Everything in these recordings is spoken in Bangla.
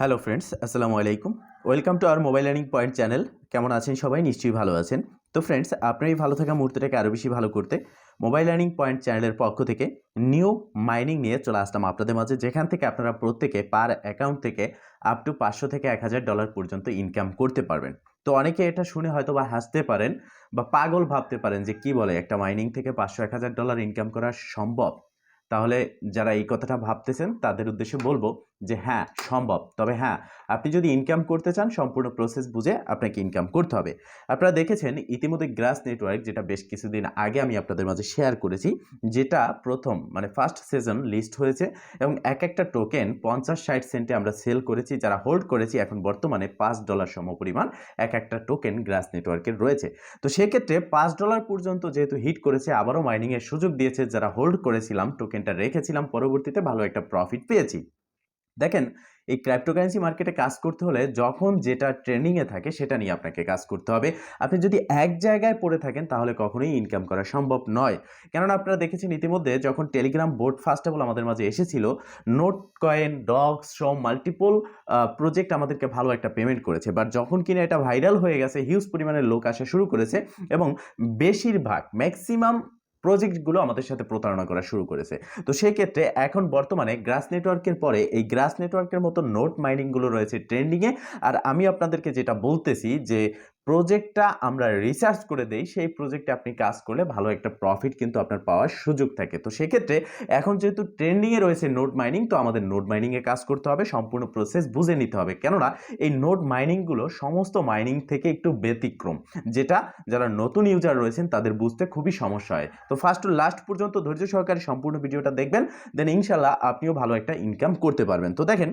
হ্যালো ফ্রেন্ডস, আসসালামু আলাইকুম। Welcome to our mobile learning point channel. কেমন আছেন সবাই? নিশ্চয়ই ভালো আছেন। তো ফ্রেন্ডস আপনার এই ভালো থাকা মুহূর্তটাকে আরও বেশি ভালো করতে মোবাইল লার্নিং পয়েন্ট চ্যানেলের পক্ষ থেকে নিউ মাইনিং নিয়ে চলে আসলাম আপনাদের মাঝে, যেখান থেকে আপনারা প্রত্যেকে পার অ্যাকাউন্ট থেকে আপ টু পাঁচশো থেকে এক হাজার ডলার পর্যন্ত ইনকাম করতে পারবেন। তো অনেকে এটা শুনে হয়তো বা হাসতে পারেন বা পাগল ভাবতে পারেন যে কি বলে একটা মাইনিং থেকে পাঁচশো এক হাজার ডলার ইনকাম করা সম্ভব। তাহলে যারা এই কথাটা ভাবতেছেন, তাদের উদ্দেশ্যে বলব যে হ্যাঁ সম্ভব। তবে হ্যাঁ আপনি যদি ইনকাম করতে চান, সম্পূর্ণ প্রসেস বুঝে আপনাকে ইনকাম করতে হবে। আপনারা দেখেছেন ইতিমধ্যে গ্রাস নেটওয়ার্ক যেটা বেশ কিছুদিন আগে আমি আপনাদের মাঝে শেয়ার করেছি, যেটা প্রথম মানে ফার্স্ট সিজন লিস্ট হয়েছে এবং এক একটা টোকেন পঞ্চাশ ষাট সেন্টে আমরা সেল করেছি, যারা হোল্ড করেছি, এখন বর্তমানে পাঁচ ডলার সম পরিমাণ এক একটা টোকেন গ্রাস নেটওয়ার্কের রয়েছে। তো সেক্ষেত্রে পাঁচ ডলার পর্যন্ত যেহেতু হিট করেছে, আবারও মাইনিংয়ের সুযোগ দিয়েছে, যারা হোল্ড করেছিলাম টোকেনটা রেখেছিলাম, পরবর্তীতে ভালো একটা প্রফিট পেয়েছি। দেখেন, এই ক্র্যাপ্টোকারেন্সি মার্কেটে কাজ করতে হলে যখন যেটা ট্রেন্ডিংয়ে থাকে সেটা নিয়ে আপনাকে কাজ করতে হবে। আপনি যদি এক জায়গায় পড়ে থাকেন তাহলে কখনোই ইনকাম করা সম্ভব নয়। কেননা আপনারা দেখেছেন ইতিমধ্যে যখন টেলিগ্রাম বোর্ড ফার্স্টেবল আমাদের মাঝে এসেছিল নোট কয়েন ডগস সব মাল্টিপল প্রজেক্ট আমাদেরকে ভালো একটা পেমেন্ট করেছে। বাট যখন কিনা এটা ভাইরাল হয়ে গেছে হিউজ পরিমাণের লোক আসা শুরু করেছে এবং বেশিরভাগ ম্যাক্সিমাম প্রজেক্টগুলো আমাদের সাথে প্রতারণা করা শুরু করেছে। তো সেই ক্ষেত্রে এখন বর্তমানে গ্রাস নেটওয়ার্কের পরে এই গ্রাস নেটওয়ার্কের মতো নোট মাইনিংগুলো রয়েছে ট্রেন্ডিংয়ে। আর আমি আপনাদেরকে যেটা বলতেছি যে প্রজেক্টটা আমরা রিসার্চ করে দেই, সেই প্রজেক্টে আপনি কাজ করলে ভালো একটা প্রফিট কিন্তু আপনার পাওয়ার সুযোগ থাকে। তো সেক্ষেত্রে এখন যেহেতু ট্রেন্ডিংয়ে রয়েছে নোট মাইনিং তো আমাদের নোট মাইনিংয়ে কাজ করতে হবে, সম্পূর্ণ প্রসেস বুঝে নিতে হবে। কেননা এই নোট মাইনিংগুলো সমস্ত মাইনিং থেকে একটু ব্যতিক্রম, যেটা যারা নতুন ইউজার রয়েছেন তাদের বুঝতে খুবই সমস্যা হয়। তো ফার্স্ট টু লাস্ট পর্যন্ত ধৈর্য সহকারে সম্পূর্ণ ভিডিওটা দেখবেন দেন ইনশাল্লাহ আপনিও ভালো একটা ইনকাম করতে পারবেন। তো দেখেন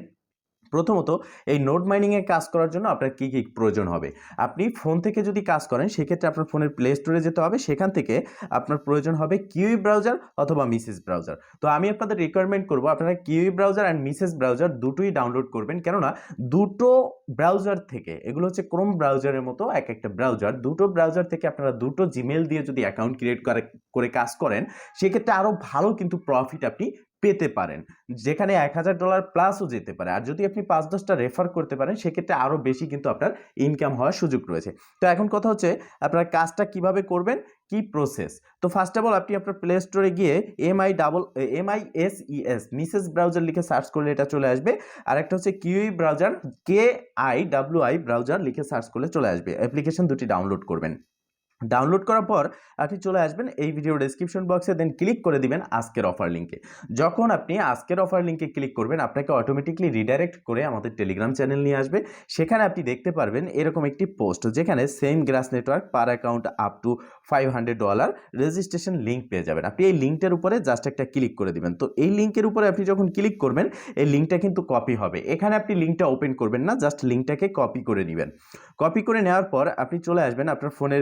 প্রথমত, এই নোট মাইনিংয়ে কাজ করার জন্য আপনার কী কী প্রয়োজন হবে? আপনি ফোন থেকে যদি কাজ করেন, সেক্ষেত্রে আপনার ফোনের প্লে স্টোরে যেতে হবে। সেখান থেকে আপনার প্রয়োজন হবে কিউই ব্রাউজার অথবা মিসেস ব্রাউজার। তো আমি আপনাদের রিকোয়ারমেন্ট করব, আপনারা Kiwi browser and Mises browser দুটোই ডাউনলোড করবেন। কেননা, দুটো ব্রাউজার থেকে, এগুলো হচ্ছে ক্রোম ব্রাউজারের মতো এক একটা ব্রাউজার, দুটো ব্রাউজার থেকে আপনারা দুটো জিমেল দিয়ে যদি অ্যাকাউন্ট ক্রিয়েট করে করে কাজ করেন, সেক্ষেত্রে আরও ভালো কিন্তু প্রফিট আপনি পেতে পারেন। যেখানে এক হাজার ডলার প্লাসও যেতে পারে। আর যদি আপনি পাঁচ দশটা রেফার করতে পারেন, সেক্ষেত্রে আরও বেশি কিন্তু আপনার ইনকাম হওয়ার সুযোগ রয়েছে। তো এখন কথা হচ্ছে, আপনার কাজটা কীভাবে করবেন? কি প্রসেস তো ফার্স্ট অফ অল আপনি আপনার প্লে স্টোরে গিয়ে M I double M I S E S Mises browser লিখে সার্চ করলে এটা চলে আসবে। আর একটা হচ্ছে Kiwi browser K I W I browser লিখে সার্চ করলে চলে আসবে। অ্যাপ্লিকেশন দুটি ডাউনলোড করবেন। ডাউনলোড করার পর আপনি চলে আসবেন এই ভিডিও ডেসক্রিপশন বক্সে দেন ক্লিক করে দিবেন আজকের অফার লিঙ্কে যখন আপনি আজকের অফার লিঙ্কে ক্লিক করবেন, আপনাকে অটোমেটিকলি রিডাইরেক্ট করে আমাদের টেলিগ্রাম চ্যানেল নিয়ে আসবে। সেখানে আপনি দেখতে পারবেন এরকম একটি পোস্ট যেখানে same grass network per account up to five hundred dollar registration link পেয়ে যাবেন। আপনি এই লিঙ্কটার উপরে জাস্ট একটা ক্লিক করে দিবেন। তো এই লিঙ্কের উপরে আপনি যখন ক্লিক করবেন, এই লিঙ্কটা কিন্তু কপি হবে। এখানে আপনি লিঙ্কটা ওপেন করবেন না জাস্ট লিঙ্কটাকে কপি করে নেবেন। কপি করে নেওয়ার পর আপনি চলে আসবেন আপনার ফোনের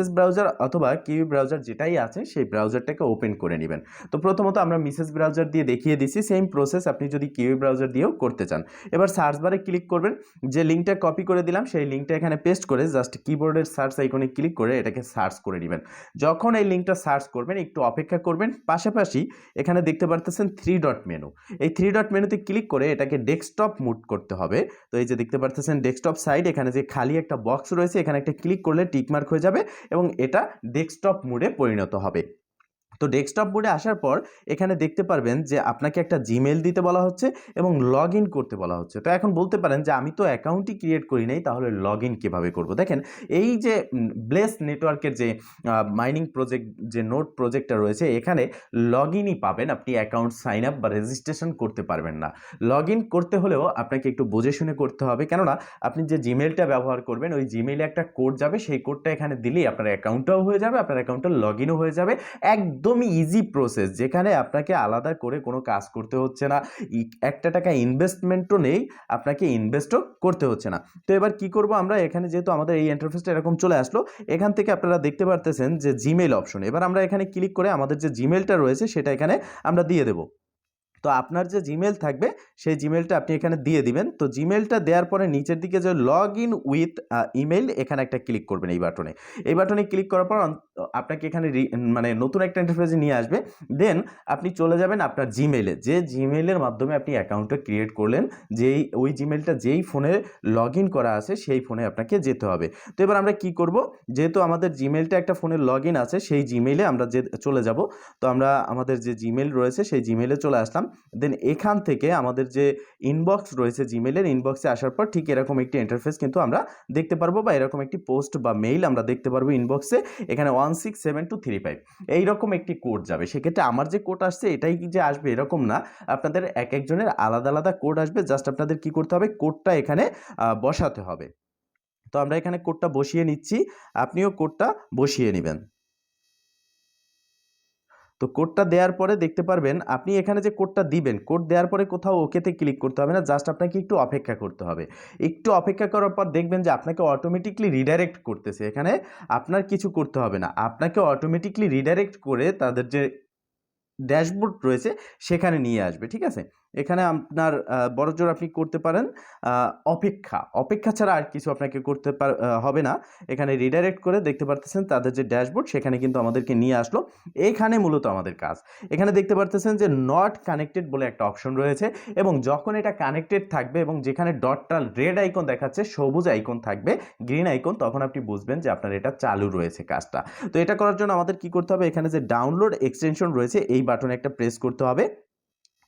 মিসেস ব্রাউজার অথবা কিউ ব্রাউজার যেটাই আছে, সেই ব্রাউজারটাকে ওপেন করে নেবেন। তো প্রথমত আমরা মিসেস ব্রাউজার দিয়ে দেখিয়ে দিচ্ছি সেম প্রসেস আপনি যদি কিউ ব্রাউজার দিয়েও করতে চান। এবার সার্চ বারে ক্লিক করবেন, যে লিঙ্কটা কপি করে দিলাম, সেই লিঙ্কটা এখানে পেস্ট করে জাস্ট কিবোর্ডের সার্চ আইকনে ক্লিক করে এটাকে সার্চ করে নেবেন। যখন এই লিঙ্কটা সার্চ করবেন, একটু অপেক্ষা করবেন, পাশাপাশি এখানে দেখতে পারতেছেন থ্রি ডট মেনু এই থ্রি ডট মেনুতে ক্লিক করে এটাকে ডেস্কটপ মুড করতে হবে। তো এই যে দেখতে পারতেছেন ডেস্কটপ সাইড এখানে যে খালি একটা বক্স রয়েছে, এখানে একটা ক্লিক করলে টিকমার্ক হয়ে যাবে। এবং এটা ডেস্কটপ মোডে পরিণত হবে। তো ডেস্কটপ বোর্ডে আসার পর এখানে দেখতে পারবেন যে আপনাকে একটা জিমেল দিতে বলা হচ্ছে এবং লগ ইন করতে বলা হচ্ছে। তো এখন বলতে পারেন যে আমি তো অ্যাকাউন্টই ক্রিয়েট করি নাই, তাহলে লগ ইন কীভাবে করব? দেখেন, এই যে ব্লেস নেটওয়ার্কের যে মাইনিং প্রজেক্ট যে নোট প্রজেক্টটা রয়েছে, এখানে লগ ইনই পাবেন। আপনি অ্যাকাউন্ট সাইন আপ বা রেজিস্ট্রেশন করতে পারবেন না। লগ ইন করতে হলেও আপনাকে একটু বুঝে শুনে করতে হবে। কেননা, আপনি যে জিমেলটা ব্যবহার করবেন, ওই জিমেইলে একটা কোড যাবে, সেই কোডটা এখানে দিলেই আপনার অ্যাকাউন্টটাও হয়ে যাবে, আপনার অ্যাকাউন্টটা লগ হয়ে যাবে। একদম একদমই ইজি প্রসেস যেখানে আপনাকে আলাদা করে কোনো কাজ করতে হচ্ছে না। একটা টাকা ইনভেস্টমেন্টও নেই, আপনাকে ইনভেস্টও করতে হচ্ছে না। তো এবার কি করব আমরা? এখানে যেহেতু আমাদের এই ইন্টারফেসটা এরকম চলে আসলো, এখান থেকে আপনারা দেখতে পারতেছেন যে জিমেল অপশন এবার আমরা এখানে ক্লিক করে আমাদের যে জিমেলটা রয়েছে, সেটা এখানে আমরা দিয়ে দেবো। তো আপনার যে জিমেল থাকবে, সেই জিমেলটা আপনি এখানে দিয়ে দিবেন। তো জিমেলটা দেওয়ার পরে নিচের দিকে যে লগ ইন উইথ ইমেল এখানে একটা ক্লিক করবেন এই বাটনে এই বাটনে ক্লিক করার পর আপনাকে এখানে মানে নতুন একটা ইন্টারফেসে নিয়ে আসবে। দেন আপনি চলে যাবেন আপনার জিমেলে যে জিমেলের মাধ্যমে আপনি অ্যাকাউন্টটা ক্রিয়েট করলেন, যেই, ওই জিমেলটা যেই ফোনে লগ করা আছে, সেই ফোনে আপনাকে যেতে হবে। তো এবার আমরা কি করব? যেহেতু আমাদের জিমেলটা একটা ফোনে লগ আছে, সেই জিমেলে আমরা যে, চলে যাব। তো আমরা আমাদের যে জিমেল রয়েছে, সেই জিমেলে চলে আসলাম। দেন এখান থেকে আমাদের যে ইনবক্স রয়েছে জিমেলের ইনবক্সে আসার পর ঠিক এরকম একটি ইন্টারফেস কিন্তু আমরা দেখতে পারব বা এরকম একটি পোস্ট বা মেইল আমরা দেখতে পারব ইনবক্সে এখানে one six seven two three five এইরকম একটি কোড যাবে। সেক্ষেত্রে আমার যে কোড আসছে, এটাই যে আসবে এরকম না। আপনাদের এক একজনের আলাদা আলাদা কোড আসবে। জাস্ট আপনাদের কি করতে হবে কোডটা এখানে বসাতে হবে। তো আমরা এখানে কোডটা বসিয়ে নিচ্ছি। আপনিও কোডটা বসিয়ে নেবেন। তো কোডটা দেওয়ার পরে দেখতে পারবেন, আপনি এখানে যে কোডটা দিবেন কোড দেওয়ার পরে কোথাও ওকেতে ক্লিক করতে হবে না জাস্ট আপনাকে একটু অপেক্ষা করতে হবে। একটু অপেক্ষা করার পর দেখবেন যে আপনাকে অটোমেটিকলি রিডাইরেক্ট করতেছে। এখানে আপনার কিছু করতে হবে না। আপনাকে অটোমেটিকলি রিডাইরেক্ট করে তাদের যে ড্যাশবোর্ড রয়েছে, সেখানে নিয়ে আসবে, ঠিক আছে? এখানে আপনার আহ, বড়জোর আপনি করতে পারেন অপেক্ষা। অপেক্ষা ছাড়া আর কিছু আপনাকে করতে পার হবে না। এখানে রিডাইরেক্ট করে দেখতে পারতেছেন তাদের যে ড্যাশবোর্ড সেখানে কিন্তু আমাদেরকে নিয়ে আসলো। এখানে মূলত আমাদের কাজ। এখানে দেখতে পারতেছেন যে নট কানেক্টেড বলে একটা অপশন রয়েছে এবং যখন এটা কানেক্টেড থাকবে এবং যেখানে ডটটা রেড আইকন দেখাচ্ছে সবুজ আইকন থাকবে গ্রিন আইকন তখন আপনি বুঝবেন যে আপনার এটা চালু রয়েছে কাজটা। তো এটা করার জন্য আমাদের কি করতে হবে? এখানে যে ডাউনলোড এক্সটেনশন রয়েছে এই বাটনে একটা প্রেস করতে হবে।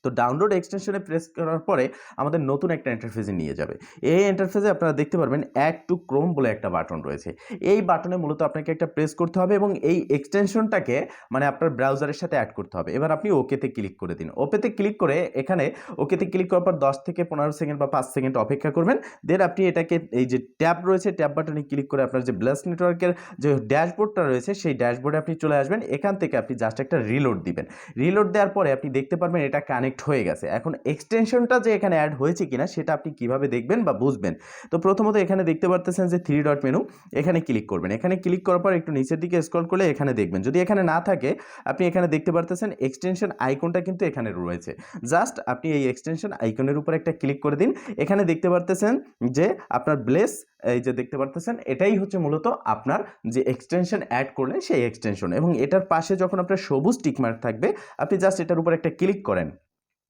তো ডাউনলোড এক্সটেনশনে প্রেস করার পরে আমাদের নতুন একটা ইন্টারফেসে নিয়ে যাবে। এই ইন্টারফেসে আপনারা দেখতে পারবেন অ্যাড টু ক্রোম বলে একটা বাটন রয়েছে। এই বাটনে মূলত আপনাকে একটা প্রেস করতে হবে এবং এই এক্সটেনশনটাকে মানে আপনার ব্রাউজারের সাথে অ্যাড করতে হবে। এবার আপনি ওকেতে ক্লিক করে দিন। ওপেতে ক্লিক করে এখানে ওকেতে ক্লিক করার পর দশ থেকে পনেরো সেকেন্ড বা পাঁচ সেকেন্ড অপেক্ষা করবেন। দেন আপনি এটাকে এই যে ট্যাব রয়েছে, ট্যাব বাটনে ক্লিক করে আপনার যে ব্লাস নেটওয়ার্কের যে ড্যাশবোর্ডটা রয়েছে, সেই ড্যাশবোর্ডে আপনি চলে আসবেন। এখান থেকে আপনি জাস্ট একটা রিলোড দিবেন। রিলোড দেওয়ার পরে আপনি দেখতে পারবেন এটা কানেক্ট হয়ে গেছে। এখন এক্সটেনশনটা যে এখানে অ্যাড হয়েছে কিনা সেটা আপনি কীভাবে দেখবেন বা বুঝবেন? তো প্রথমত এখানে দেখতে পারতেছেন যে থ্রি ডট মেনু এখানে ক্লিক করবেন। এখানে ক্লিক করার পর একটু নিচের দিকে স্ক্রল করলে এখানে দেখবেন। যদি এখানে না থাকে, আপনি এখানে দেখতে পারতেছেন এক্সটেনশন আইকনটা কিন্তু এখানে রয়েছে। জাস্ট আপনি এই এক্সটেনশন আইকনের উপর একটা ক্লিক করে দিন। এখানে দেখতে পারতেছেন যে আপনার ব্লেস এই যে দেখতে পারতেছেন, এটাই হচ্ছে মূলত আপনার যে এক্সটেনশন অ্যাড করলেন সেই এক্সটেনশন এবং এটার পাশে যখন আপনার সবুজ টিকমার্ক থাকবে, আপনি জাস্ট এটার উপর একটা ক্লিক করেন।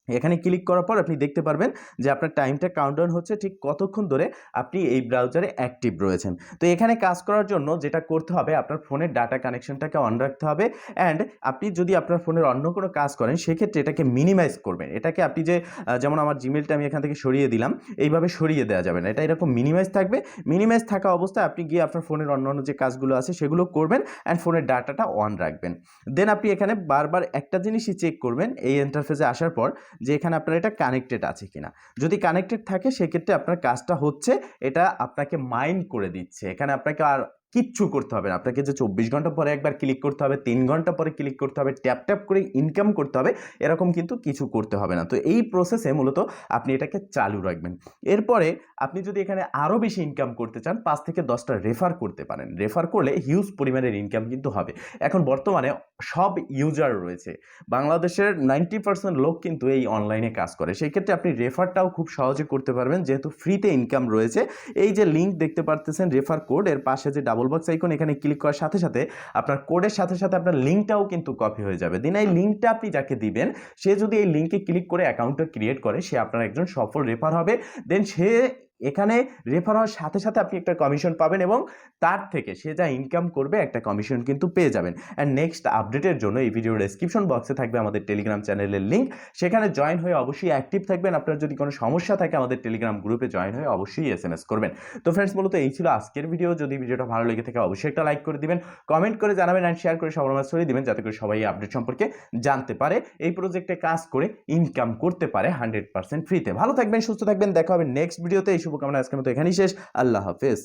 এখানে ক্লিক করার পর আপনি দেখতে পারবেন যে আপনার টাইমটা কাউন্টডাউন হচ্ছে ঠিক কতক্ষণ ধরে আপনি এই ব্রাউজারে অ্যাক্টিভ রয়েছেন। তো এখানে কাজ করার জন্য যেটা করতে হবে, আপনার ফোনের ডাটা কানেকশনটাকে অন রাখতে হবে অ্যান্ড আপনি যদি আপনার ফোনের অন্য কোনো কাজ করেন, সেক্ষেত্রে এটাকে মিনিমাইজ করবেন। এটাকে আপনি যে যেমন আমার জিমেলটা আমি এখান থেকে সরিয়ে দিলাম, এইভাবে সরিয়ে দেওয়া যাবে না। এটা এরকম মিনিমাইজ থাকবে। মিনিমাইজ থাকা অবস্থায় আপনি গিয়ে আপনার ফোনের অন্য অন্য যে কাজগুলো আছে সেগুলো করবেন অ্যান্ড ফোনের ডাটাটা অন রাখবেন। দেন আপনি এখানে বারবার একটা জিনিসই চেক করবেন, এই ইন্টারফেসে আসার পর যে এখানে আপনার এটা কানেক্টেড আছে কিনা। যদি কানেক্টেড থাকে, সেক্ষেত্রে আপনার কাজটা হচ্ছে, এটা আপনাকে মাইন্ড করে দিচ্ছে। এখানে আপনাকে আর কিচ্ছু করতে হবে না। আপনাকে যে চব্বিশ ঘণ্টা পরে একবার ক্লিক করতে হবে, তিন ঘণ্টা পরে ক্লিক করতে হবে ট্যাপ ট্যাপ করে ইনকাম করতে হবে, এরকম কিন্তু কিছু করতে হবে না। তো এই প্রসেসে মূলত আপনি এটাকে চালু রাখবেন। এরপরে আপনি যদি এখানে আরও বেশি ইনকাম করতে চান, পাঁচ থেকে দশটা রেফার করতে পারেন। রেফার করলে হিউজ পরিমাণের ইনকাম কিন্তু হবে। এখন বর্তমানে সব ইউজার রয়েছে। বাংলাদেশের নাইনটি পার্সেন্ট লোক কিন্তু এই অনলাইনে কাজ করে। সেই ক্ষেত্রে আপনি রেফারটাও খুব সহজে করতে পারবেন, যেহেতু ফ্রিতে ইনকাম রয়েছে। এই যে লিঙ্ক দেখতে পারতেছেন রেফার কোড এর পাশে যে ডাবল বক্স আইকন এখানে ক্লিক করার সাথে সাথে আপনার কোডের সাথে সাথে আপনার লিঙ্কটাও কিন্তু কপি হয়ে যাবে। দিন এই লিঙ্কটা আপনি যাকে দিবেন, সে যদি এই লিঙ্কে ক্লিক করে অ্যাকাউন্টটা ক্রিয়েট করে, সে আপনার একজন সফল রেফার হবে। দেন সে এখানে রেফার হওয়ার সাথে সাথে আপনি একটা কমিশন পাবেন এবং তার থেকে সে যা ইনকাম করবে একটা কমিশন কিন্তু পেয়ে যাবেন। অ্যান্ড নেক্সট আপডেটের জন্য এই ভিডিওর ডেসক্রিপশন বক্সে থাকবে আমাদের টেলিগ্রাম চ্যানেলের লিঙ্ক সেখানে জয়েন হয়ে অবশ্যই অ্যাক্টিভ থাকবেন। আপনার যদি কোনো সমস্যা থাকে আমাদের টেলিগ্রাম গ্রুপে জয়েন হয়ে অবশ্যই এস এম এস করবেন। তো ফ্রেন্ডস মূলত এই ছিল আজকের ভিডিও যদি ভিডিওটা ভালো লেগে থাকে অবশ্যই একটা লাইক করে দিবেন কমেন্ট করে জানাবেন অ্যান্ড শেয়ার করে সবার মাঝে ছড়িয়ে দিবেন যাতে করে সবাই এই আপডেট সম্পর্কে জানতে পারে। এই প্রজেক্টে কাজ করে ইনকাম করতে পারে হান্ড্রেড পার্সেন্ট ফ্রিতে ভালো থাকবেন, সুস্থ থাকবেন। দেখা হবে নেক্সট ভিডিওতে এই শুভকামনা। আজকের মতো এখানেই শেষ। আল্লাহ হাফেজ।